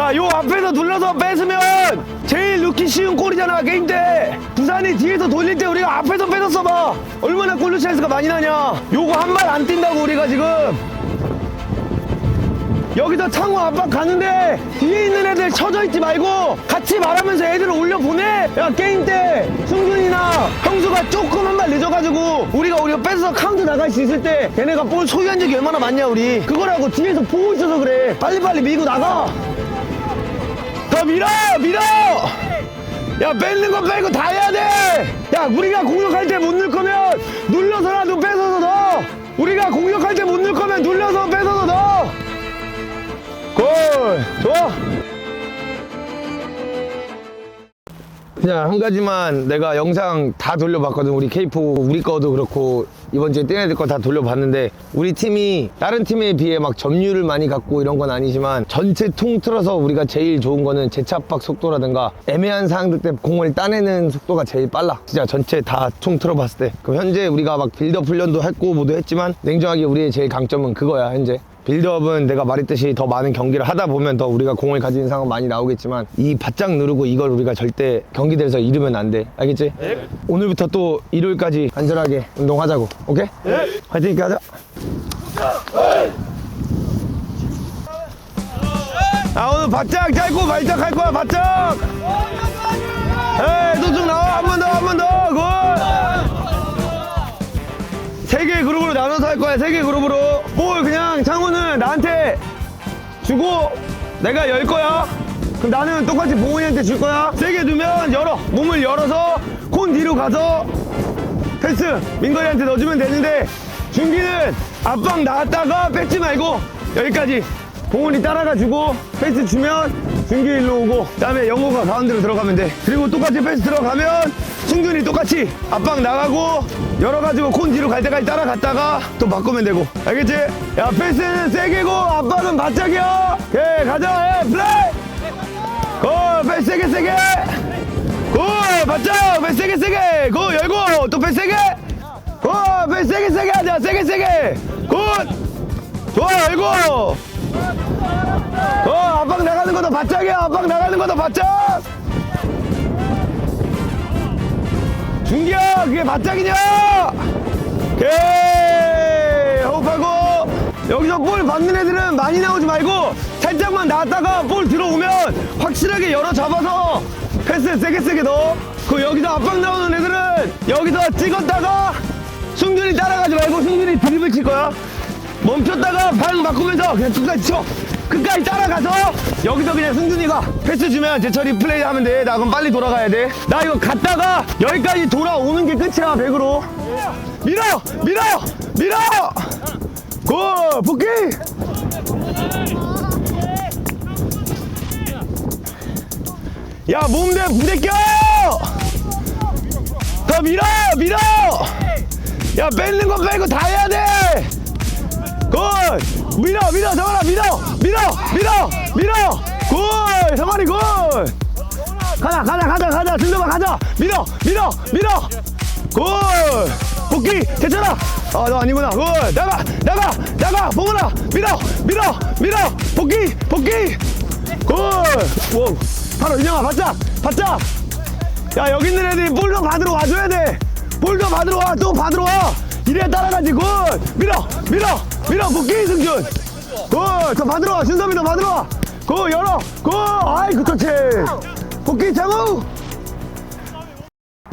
야, 요 앞에서 눌러서 뺏으면 제일 넣기 쉬운 골이잖아, 게임 때. 부산이 뒤에서 돌릴 때 우리가 앞에서 뺏었어 봐. 얼마나 골로 찬스가 많이 나냐. 요거 한 발 안 뛴다고 우리가 지금. 여기서 창호 압박 가는데 뒤에 있는 애들 쳐져 있지 말고 같이 말하면서 애들을 올려 보내. 야 게임 때 승준이나 형수가 조금 한발 늦어가지고 우리가 우리가 뺏어서 카운트 나갈 수 있을 때 걔네가 볼 소유한 적이 얼마나 많냐 우리. 그거라고 뒤에서 보고 있어서 그래. 빨리빨리 밀고 나가. 더 밀어 밀어. 야 뺏는 거 빼고 다 해야 돼. 야 우리가 공격할 때 못 넣을 거 그냥 한 가지만 내가 영상 다 돌려봤거든. 우리 케이프 우리 거도 그렇고 이번 주에 될거다 돌려봤는데 우리 팀이 다른 팀에 비해 막 점유율을 많이 갖고 이런 건 아니지만 전체 통틀어서 우리가 제일 좋은 거는 재차박 속도라든가 애매한 상황들 때 공을 따내는 속도가 제일 빨라. 진짜 전체 다 통틀어 봤을 때. 그럼 현재 우리가 막 빌드업 훈련도 했고 뭐도 했지만 냉정하게 우리의 제일 강점은 그거야 현재 빌드업은 내가 말했듯이 더 많은 경기를 하다 보면 더 우리가 공을 가진 상황 많이 나오겠지만 이 바짝 누르고 이걸 우리가 절대 경기대에서 잃으면 안 돼. 알겠지? 오늘부터 또 일요일까지 안전하게 운동하자고. 오케이? 화이팅 있게 하자. 아 오늘 바짝 짧고 발짝 할 거야 바짝. 에이 또쭉 나와 한 번 더 한 번 더. 굿. 세 개 그룹으로 나눠서 할 거야. 세 개 그룹으로. 볼 그냥 창호는 나한테 주고 내가 열 거야. 그럼 나는 똑같이 봉훈이한테 줄 거야. 세개 두면 열어. 몸을 열어서 콘 뒤로 가서 패스 민거리한테 넣어주면 되는데 준기는 앞방 나갔다가 뺏지 말고 여기까지 봉훈이 따라가주고 패스 주면 준기 일로 오고 그다음에 영호가 가운데로 들어가면 돼 그리고 똑같이 패스 들어가면 승준이 똑같이 앞방 나가고 열어가지고 콘 뒤로 갈 때까지 따라갔다가 또 바꾸면 되고. 알겠지? 야 패스는 세개고 앞방은 바짝이야. 오케이 가자. 해 플레이! 고 패스 세게 세게 고 바짝! 패스 세게 세게 고 열고 또 패스 세게 고 패스 세게 세게 하자. 세게 세게 굿 좋아 열고! 어 앞방 나가는 것도 바짝이야. 앞방 나가는 것도 바짝 준기야 그게 바짝이냐? 오케이! 호흡하고! 여기서 볼 받는 애들은 많이 나오지 말고 살짝만 나왔다가 볼 들어오면 확실하게 열어 잡아서 패스 세게 세게 넣어. 그 여기서 압박 나오는 애들은 여기서 찍었다가 승준이 따라가지 말고 승준이 드립을 칠 거야. 멈췄다가 방 바꾸면서 그냥 끝까지 쳐 끝까지 따라가서 여기서 그냥 승준이가 패스 주면 제철이 플레이 하면 돼 나 그럼 빨리 돌아가야 돼 나 이거 갔다가 여기까지 돌아오는 게 끝이야 100으로. 밀어 밀어 밀어 고 복귀! 야 몸대 부대 껴 더 밀어 밀어 야 뺏는 거 빼고 다 해야 돼! 굿! 밀어, 밀어, 성환아, 밀어! 밀어! 밀어! 밀어! 굿! 성환이 굿! 가자, 가자, 가자, 가자, 승도봐, 가자! 밀어! 밀어! 밀어! 굿! 복귀! 괜찮아! 아, 너 아니구나. 굿! 나가! 나가! 나가! 봉은아! 밀어! 밀어! 밀어! 복귀! 복귀! 굿! 오, 바로 인형아, 바짝! 바짝! 야, 여기 있는 애들이 볼도 받으러 와줘야 돼! 볼도 받으러 와! 또 받으러 와! 이래야 따라가지, 굿! 밀어! 밀어! 밀어! 복귀, 승준! 굿! 더 받으러 와! 준섭이 더 받으러 와! 굿! 열어! 굿! 아이, 그렇지! 복귀, 장우!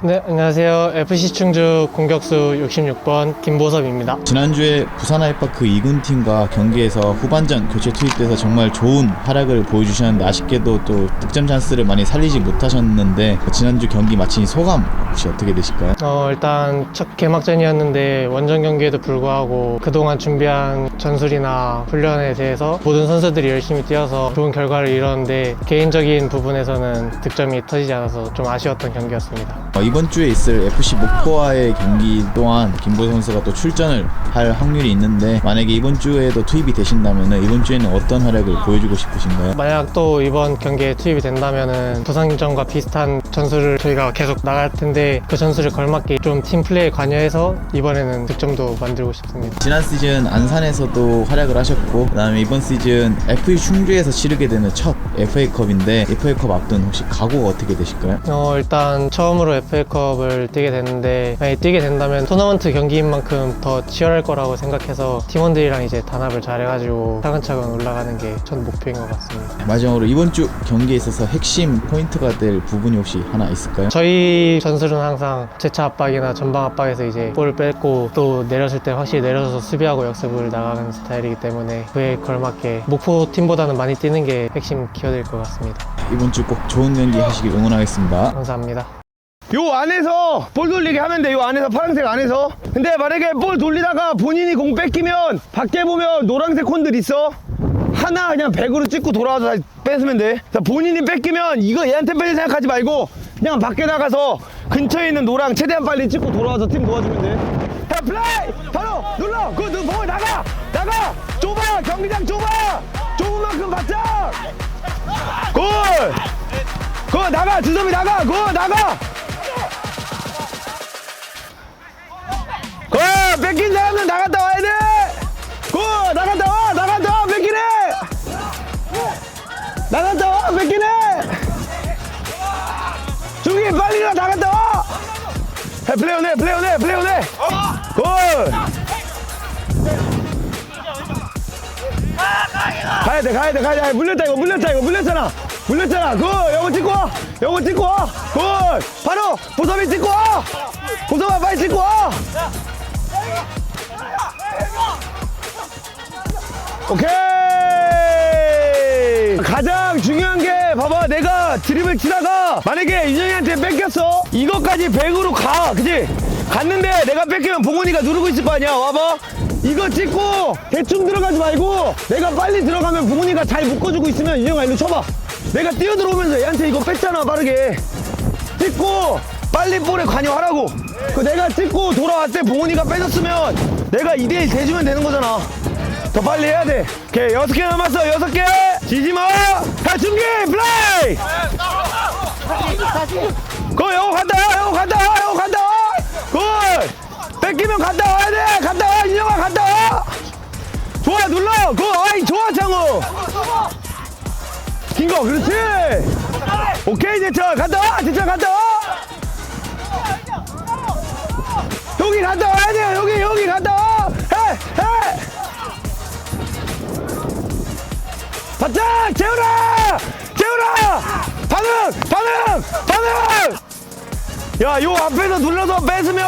네, 안녕하세요. FC 충주 공격수 66번 김보섭입니다. 지난주에 부산 아이파크 2군 팀과 경기에서 후반전 교체 투입돼서 정말 좋은 활약을 보여주셨는데 아쉽게도 또 득점 찬스를 많이 살리지 못하셨는데 지난주 경기 마친 소감 혹시 어떻게 되실까요? 어, 일단 첫 개막전이었는데 원정 경기에도 불구하고 그동안 준비한 전술이나 훈련에 대해서 모든 선수들이 열심히 뛰어서 좋은 결과를 이뤘는데 개인적인 부분에서는 득점이 터지지 않아서 좀 아쉬웠던 경기였습니다. 어, 이번 주에 있을 FC 목포와의 경기 또한 김보현 선수가 또 출전을 할 확률이 있는데 만약에 이번 주에도 투입이 되신다면 이번 주에는 어떤 활약을 보여주고 싶으신가요? 만약 또 이번 경기에 투입이 된다면은 부상전과 비슷한 전술을 저희가 계속 나갈 텐데 그 전술에 걸맞게 좀 팀 플레이에 관여해서 이번에는 득점도 만들고 싶습니다. 지난 시즌 안산에서도 활약을 하셨고 그다음에 이번 시즌 FA 충주에서 치르게 되는 첫 FA컵인데 FA컵 앞둔 혹시 각오가 어떻게 되실까요? 어, 일단 처음으로 FA 컵을 뛰게 됐는데 만약에 뛰게 된다면 토너먼트 경기인 만큼 더 치열할 거라고 생각해서 팀원들이랑 이제 단합을 잘해가지고 차근차근 올라가는 게 첫 목표인 것 같습니다. 마지막으로 이번 주 경기에 있어서 핵심 포인트가 될 부분이 혹시 하나 있을까요? 저희 전술은 항상 재차 압박이나 전방 압박에서 이제 볼을 뺏고 또 내렸을 때 확실히 내려서서 수비하고 역습을 나가는 스타일이기 때문에 그에 걸맞게 목포 팀보다는 많이 뛰는 게 핵심 키워드일 것 같습니다. 이번 주 꼭 좋은 경기 하시길 응원하겠습니다. 감사합니다. 요 안에서 볼 돌리게 하면 돼. 요 안에서 파란색 안에서. 근데 만약에 볼 돌리다가 본인이 공 뺏기면 밖에 보면 노란색 콘들 있어. 하나 그냥 100으로 찍고 돌아와서 다시 뺏으면 돼. 자, 본인이 뺏기면 이거 얘한테 뺏을 생각하지 말고 그냥 밖에 나가서 근처에 있는 노랑 최대한 빨리 찍고 돌아와서 팀 도와주면 돼. 자, 플레이! 바로 눌러! 그, 너, 뭐, 나가! 나가! 좁아! 경기장 좁아! 좁은 만큼 받자! 골! 그 나가! 주섬이 나가! 그 나가! 뺏긴 사람은 나갔다 와야 돼. 그 나갔다 와! 나갔다 와! 뺏기네. 나갔다 와! 뺏기네. 중이 빨리 가! 나갔다 와. 해 플레이 오네 플레이 오네 플레이 오네. 굿. 가야 돼 가야 돼 가야 돼. 물렸다 이거 물렸다 이거 물렸잖아. 물렸잖아. 굿 요거 찍고 와! 요거 찍고 와 굿 바로 보섭이 찍고 와! 보섭아 빨리 찍고 와 오케이! 가장 중요한 게 봐봐 내가 드립을 치다가 만약에 윤영이한테 뺏겼어. 이것까지 100으로 가 그지? 갔는데 내가 뺏기면 봉훈이가 누르고 있을 거 아니야 와봐. 이거 찍고 대충 들어가지 말고 내가 빨리 들어가면 봉훈이가 잘 묶어주고 있으면 윤영아 일로 쳐봐. 내가 뛰어들어오면서 얘한테 이거 뺐잖아 빠르게. 찍고 빨리 볼에 관여하라고 그 내가 찍고 돌아왔을 때 봉훈이가 빼줬으면 내가 2대1 대주면 되는 거잖아. 더 빨리 해야 돼. 오케이 여섯 개 남았어 여섯 개. 지지 마자 준비 플레이. 그 영호 간다 영호 간다 영호 간다. 굿 뺏기면 갔다 와야 돼. 갔다 와 인영아 갔다. 와 좋아 눌러. 굿 아이 좋아 창우 긴 거 그렇지? 오케이 와 제철 갔다. 와 여기 갔다 와야 돼요. 여기 여기 갔다. 와 해 해 바짝 재훈아 재훈아 반응 반응 반응! 야 요 앞에서 눌러서 뺏으면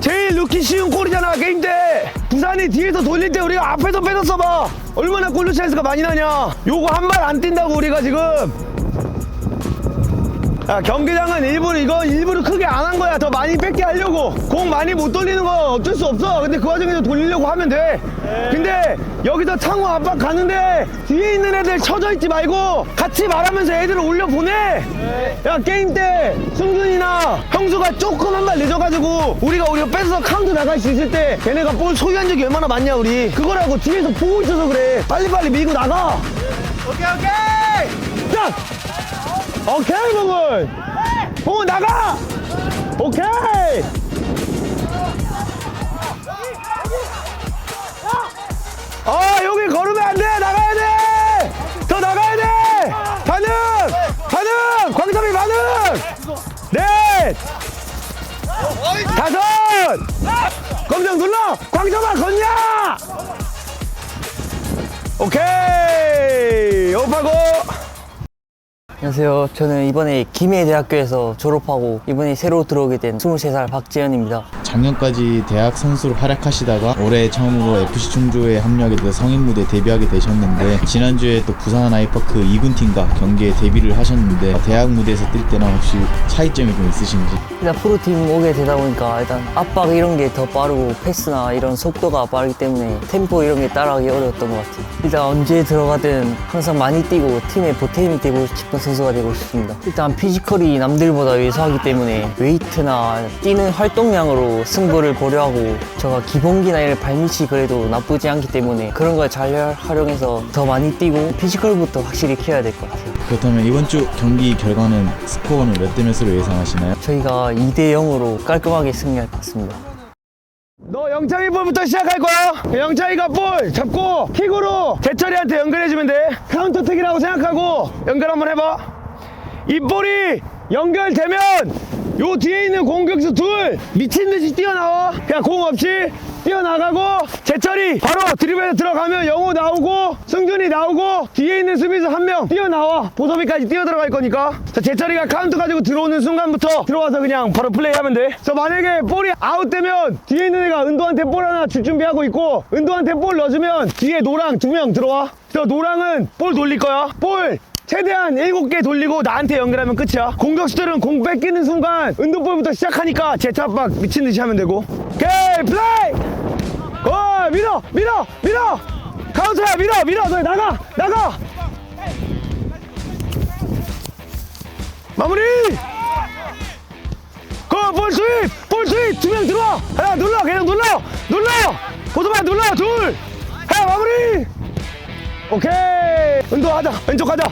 제일 넣기 쉬운 골이잖아 게임 때 부산이 뒤에서 돌릴 때 우리가 앞에서 뺏었어 봐. 얼마나 골로 찬스가 많이 나냐. 요거 한 발 안 뛴다고 우리가 지금 야, 경기장은 일부러 이거 일부러 크게 안 한 거야. 더 많이 뺏게 하려고. 공 많이 못 돌리는 건 어쩔 수 없어. 근데 그 와중에도 돌리려고 하면 돼. 근데 여기서 창호 압박 가는데 뒤에 있는 애들 쳐져 있지 말고 같이 말하면서 애들을 올려 보내. 야 게임 때 승준이나 형수가 조금 한 발 늦어가지고 우리가 우리가 뺏어서 카운트 나갈 수 있을 때 걔네가 볼 소유한 적이 얼마나 많냐 우리. 그거라고 뒤에서 보고 있어서 그래. 빨리빨리 밀고 나가. 오케이 오케이. 자. 오케이 봉은 봉은 나가! 오케이! 아 여기 걸으면 안 돼! 나가야 돼 더 나가야 돼! 반응! 반응! 광섭이 반응! 넷! 다섯! 검정 눌러! 광섭아 걷냐 오케이 안녕하세요. 저는 이번에 김해대학교에서 졸업하고 이번에 새로 들어오게 된 23살 박지현입니다. 작년까지 대학 선수로 활약하시다가 올해 처음으로 FC 충주에 합류하게 돼서 성인 무대 데뷔하게 되셨는데 지난주에 또 부산 아이파크 2군 팀과 경기에 데뷔를 하셨는데 대학 무대에서 뛸 때랑 혹시 차이점이 좀 있으신지 일단 프로팀 오게 되다 보니까 일단 압박 이런 게 더 빠르고 패스나 이런 속도가 빠르기 때문에 템포 이런 게 따라가기 어려웠던 것 같아요. 일단 언제 들어가든 항상 많이 뛰고 팀의 보탬이 되고 싶은 선수가 되고 싶습니다. 일단 피지컬이 남들보다 왜소하기 때문에 웨이트나 뛰는 활동량으로 승부를 보려하고 제가 기본기나 이런 발밑이 그래도 나쁘지 않기 때문에 그런 걸 잘 활용해서 더 많이 뛰고 피지컬부터 확실히 키워야 될 것 같아요. 그렇다면 이번 주 경기 결과는 스코어는 몇 대 몇으로 예상하시나요? 저희가 2대 0으로 깔끔하게 승리할 것 같습니다. 너 영창이 볼부터 시작할 거야. 영창이가 볼 잡고 킥으로 재철이한테 연결해주면 돼. 카운터택이라고 생각하고 연결 한번 해봐. 이 볼이 연결되면 요 뒤에 있는 공격수 둘 미친 듯이 뛰어나와. 그냥 공 없이 뛰어나가고 재철이 바로 드리블에서 들어가면 영호 나오고 승준이 나오고 뒤에 있는 수비수 한 명 뛰어나와 보섭이까지 뛰어 들어갈 거니까 자, 재철이가 카운트 가지고 들어오는 순간부터 들어와서 그냥 바로 플레이하면 돼. 저 만약에 볼이 아웃되면 뒤에 있는 애가 은도한테 볼 하나 줄 준비하고 있고 은도한테 볼 넣어주면 뒤에 노랑 두 명 들어와. 저 노랑은 볼 돌릴 거야. 볼 최대한 7개 돌리고 나한테 연결하면 끝이야. 공격수들은 공 뺏기는 순간 은도볼부터 시작하니까 제차박 미친 듯이 하면 되고. 오케이, 플레이! 어, 밀어, 밀어, 밀어! 카운터야, 밀어, 밀어! 너 나가, 나가! 마무리! 고, 볼 스윗! 볼 스윗! 두명 들어와! 하나, 눌러! 계속 눌러! 눌러! 보도만 눌러! 둘! 해, 마무리! 오케이! 은도 하자! 왼쪽 하자!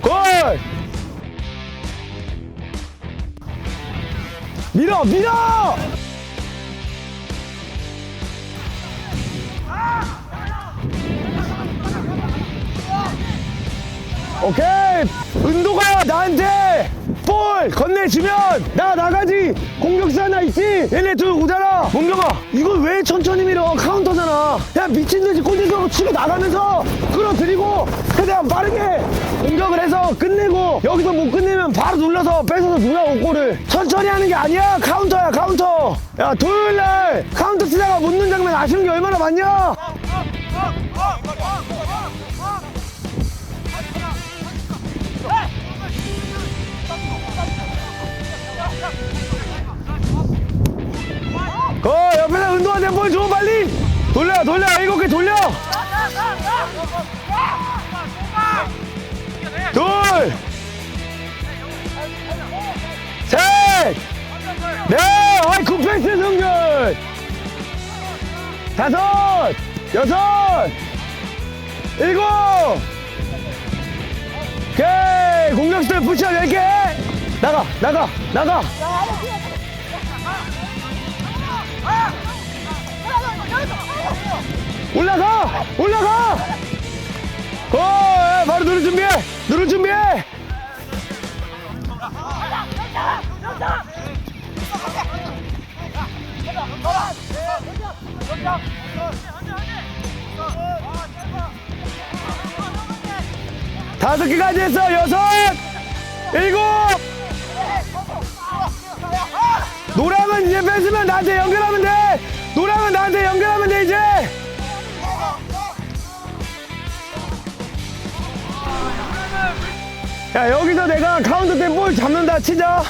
골! 밀어, 밀어! 오케이. 은도가 나한테 볼 건네주면 나 나가지. 공격수 하나 있지? 얘네 둘 오잖아. 문경아 이걸 왜 천천히 밀어? 카운터잖아. 야 미친듯이 골대서 치고 나가면서 끌어들이고 최대한 빠르게 공격을 해서 끝내고 여기서 못 끝내면 바로 눌러서 뺏어서 누나고 골을. 천천히 하는 게 아니야. 카운터야 카운터. 야 토요일날 카운터 치다가 못 넣는 장면 아쉬운 게 얼마나 많냐? 어 옆에서 운동한테 볼줘 빨리. 돌려 돌려 일곱 개 돌려. 둘셋넷 어이 굿패스 승준 다섯 여섯 일곱. 오케이 공격수들 붙여 10개. 나가 나가 나가 올라가! 올라가! 어, 야, 바로 누를 준비해! 누를 준비해! 다섯 개까지 했어! 여섯! 일곱! 노랑은 이제 뺏으면 나한테 연결하면 돼! 노랑은 나한테 연결하면 돼, 이제! 야 여기서 내가 카운터 때볼 잡는다 치자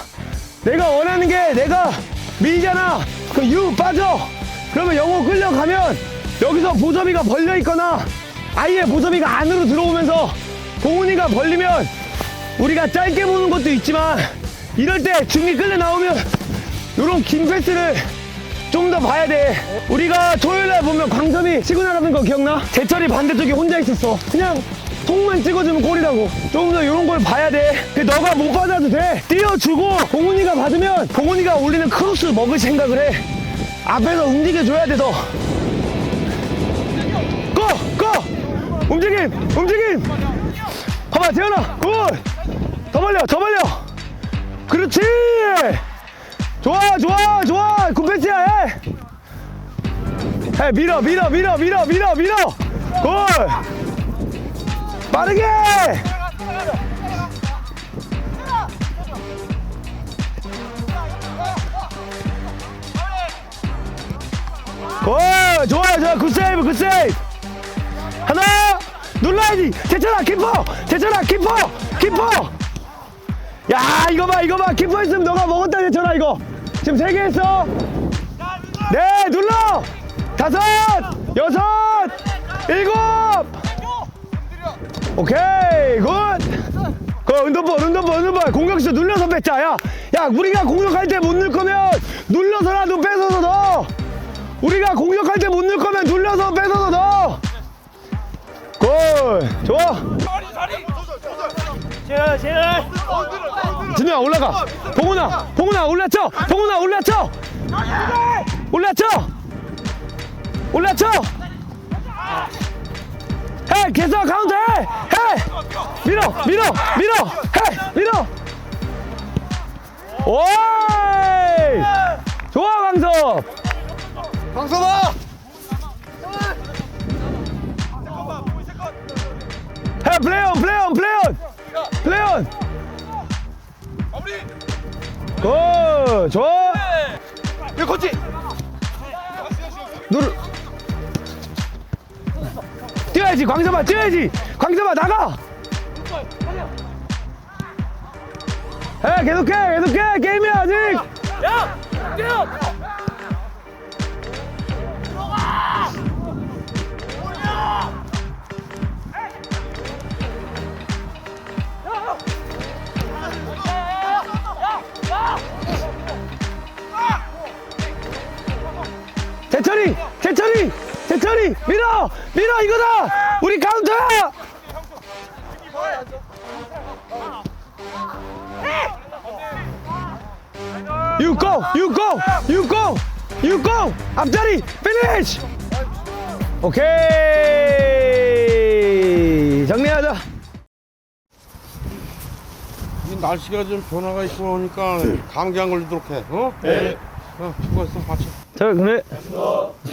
내가 원하는 게 내가 밀잖아 그유 빠져 그러면 영호 끌려가면 여기서 보섭이가 벌려 있거나 아예 보섭이가 안으로 들어오면서 동훈이가 벌리면 우리가 짧게 보는 것도 있지만 이럴 때 중이 끌려 나오면 요런 긴 패스를 좀 더 봐야 돼. 우리가 토요일날 보면 광섭이 치고 나가는 거 기억나? 제철이 반대쪽에 혼자 있었어. 그냥 통만 찍어주면 골이라고. 좀더 이런 걸 봐야 돼. 근데 너가 못 받아도 돼. 띄워주고 봉훈이가 받으면 봉훈이가 올리는 크로스 먹을 생각을 해. 앞에서 움직여줘야 돼, 너. 고! 고! 움직임! 움직임! 봐봐, 재현아! 굿! 더 벌려, 더 벌려! 그렇지! 좋아 좋아 좋아. 굿패스야 해. 해 밀어 밀어 밀어 밀어 밀어 밀어. 골. 빠르게. 골. 좋아 좋아 굿세이브 굿세이브. 하나 눌러야지. 제철아 키퍼. 제철아 키퍼. 키퍼. 야 이거 봐 이거 봐. 키퍼 있으면 너가 먹었다 제철아 이거 지금 세 개 했어. 네 눌러. 다섯 여섯 일곱. 오케이 굿굿 그 은더볼 은더볼 은더볼 공격수 눌러서 뺏자. 야, 야 우리가 공격할 때 못 넣을 거면 눌러서라도 뺏어서 넣어. 우리가 공격할 때 못 넣을 거면 눌러서 뺏어서 넣어. 골 좋아 진우야 올라가. 봉훈아 봉훈아 올라쳐. 봉훈아 올라쳐. 올라쳐. 올라쳐. 해 계속 카운터 해! 해! 밀어 밀어 밀어. 해! 밀어. 오이. 좋아 강섭. 강섭아! 해 플레이온 플레이온 플레이온 플레이온. 굿. 좋아. 야 코치 누르. 뛰어야지 광섭아 뛰어야지. 광섭아 나가. 해 계속해 계속해. 게임이야 아직. 재철이 재철이 재철이 밀어 밀어 이거다 우리 카운터야 유고 유고 유고 유고 앞자리 피니쉬 오케이 정리하자 이 날씨가 좀 변화가 있고 그러니까 감기 안 걸리도록 해. 어? 네. 어, 수고했어. 같이. 자, 그래.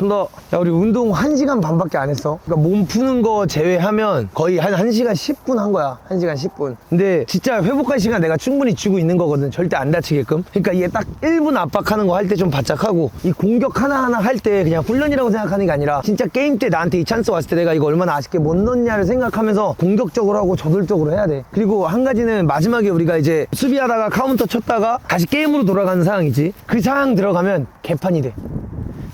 좋습니다. 야, 우리 운동 1시간 반밖에 안 했어. 그러니까 몸 푸는 거 제외하면 거의 한 1시간 10분 한 거야. 1시간 10분. 근데 진짜 회복할 시간 내가 충분히 주고 있는 거거든. 절대 안 다치게끔. 그러니까 이게 딱 1분 압박하는 거 할 때 좀 바짝하고 이 공격 하나하나 할 때 그냥 훈련이라고 생각하는 게 아니라 진짜 게임 때 나한테 이 찬스 왔을 때 내가 이거 얼마나 아쉽게 못 넣냐를 생각하면서 공격적으로 하고 저돌적으로 해야 돼. 그리고 한 가지는 마지막에 우리가 이제 수비하다가 카운터 쳤다가 다시 게임으로 돌아가는 상황이지. 그 상황 들어가면 개판이 돼.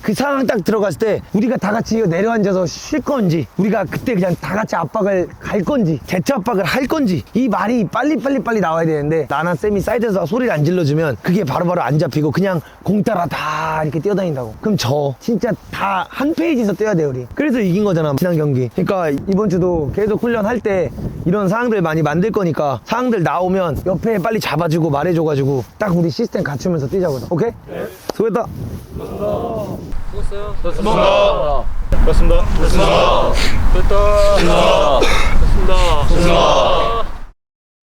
그 상황 딱 들어갔을 때 우리가 다 같이 내려앉아서 쉴 건지 우리가 그때 그냥 다 같이 압박을 갈 건지 대처 압박을 할 건지 이 말이 빨리 빨리 빨리 나와야 되는데 나나 쌤이 사이드에서 소리를 안 질러주면 그게 바로 바로 안 잡히고 그냥 공 따라 다 이렇게 뛰어다닌다고. 그럼 저 진짜 다 한 페이지에서 뛰어야 돼 우리. 그래서 이긴 거잖아 지난 경기. 그러니까 이번 주도 계속 훈련할 때 이런 상황들 많이 만들 거니까 상황들 나오면 옆에 빨리 잡아주고 말해줘가지고 딱 우리 시스템 갖추면서 뛰자고 오케이? 수고했다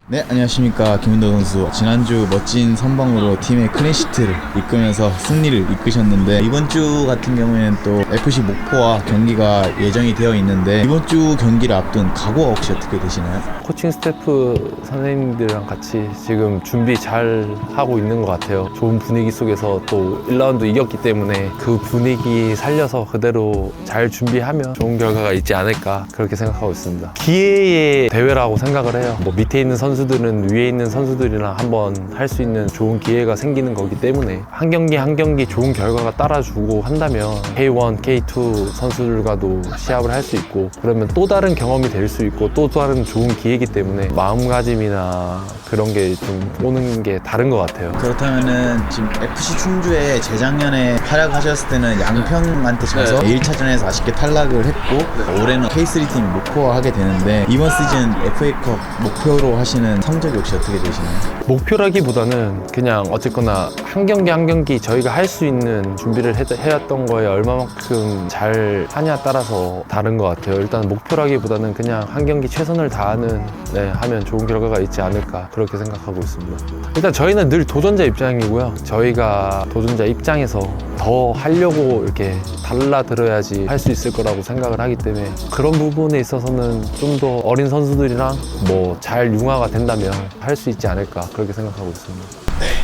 네 안녕하십니까 김은도 선수 지난주 멋진 선방으로 팀의 클린시트를 이끌면서 승리를 이끄셨는데 이번 주 같은 경우에는 또 FC 목포와 경기가 예정이 되어 있는데 이번 주 경기를 앞둔 각오가 혹시 어떻게 되시나요? 코칭 스태프 선생님들이랑 같이 지금 준비 잘 하고 있는 것 같아요. 좋은 분위기 속에서 또 1라운드 이겼기 때문에 그 분위기 살려서 그대로 잘 준비하면 좋은 결과가 있지 않을까 그렇게 생각하고 있습니다. 기회의 대회라고 생각을 해요. 뭐 밑에 있는 선수 들은 위에 있는 선수들이랑 한번 할 수 있는 좋은 기회가 생기는 거기 때문에 한 경기 한 경기 좋은 결과가 따라주고 한다면 K1, K2 선수들과도 시합을 할 수 있고 그러면 또 다른 경험이 될 수 있고 또 다른 좋은 기회이기 때문에 마음가짐이나 그런 게 좀 오는 게 다른 것 같아요. 그렇다면은 지금 FC 충주에 재작년에 활약하셨을 때는 양평한테 져서 1차전에서 아쉽게 탈락을 했고 올해는 K3 팀 목표화 하게 되는데 이번 시즌 FA컵 목표로 하시 는 성적이 혹시 어떻게 되시나요? 목표라기보다는 그냥 어쨌거나 한 경기 한 경기 저희가 할 수 있는 준비를 해, 해왔던 거에 얼마만큼 잘 하냐 따라서 다른 것 같아요. 일단 목표라기보다는 그냥 한 경기 최선을 다하는 네, 하면 좋은 결과가 있지 않을까 그렇게 생각하고 있습니다. 일단 저희는 늘 도전자 입장이고요. 저희가 도전자 입장에서 더 하려고 이렇게 달라들어야지 할 수 있을 거라고 생각을 하기 때문에 그런 부분에 있어서는 좀 더 어린 선수들이랑 뭐 잘 융화가 된다면 할 수 있지 않을까 그렇게 생각하고 있습니다.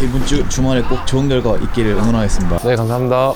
이번 주 주말에 꼭 좋은 결과 있기를 응원하겠습니다. 네, 감사합니다.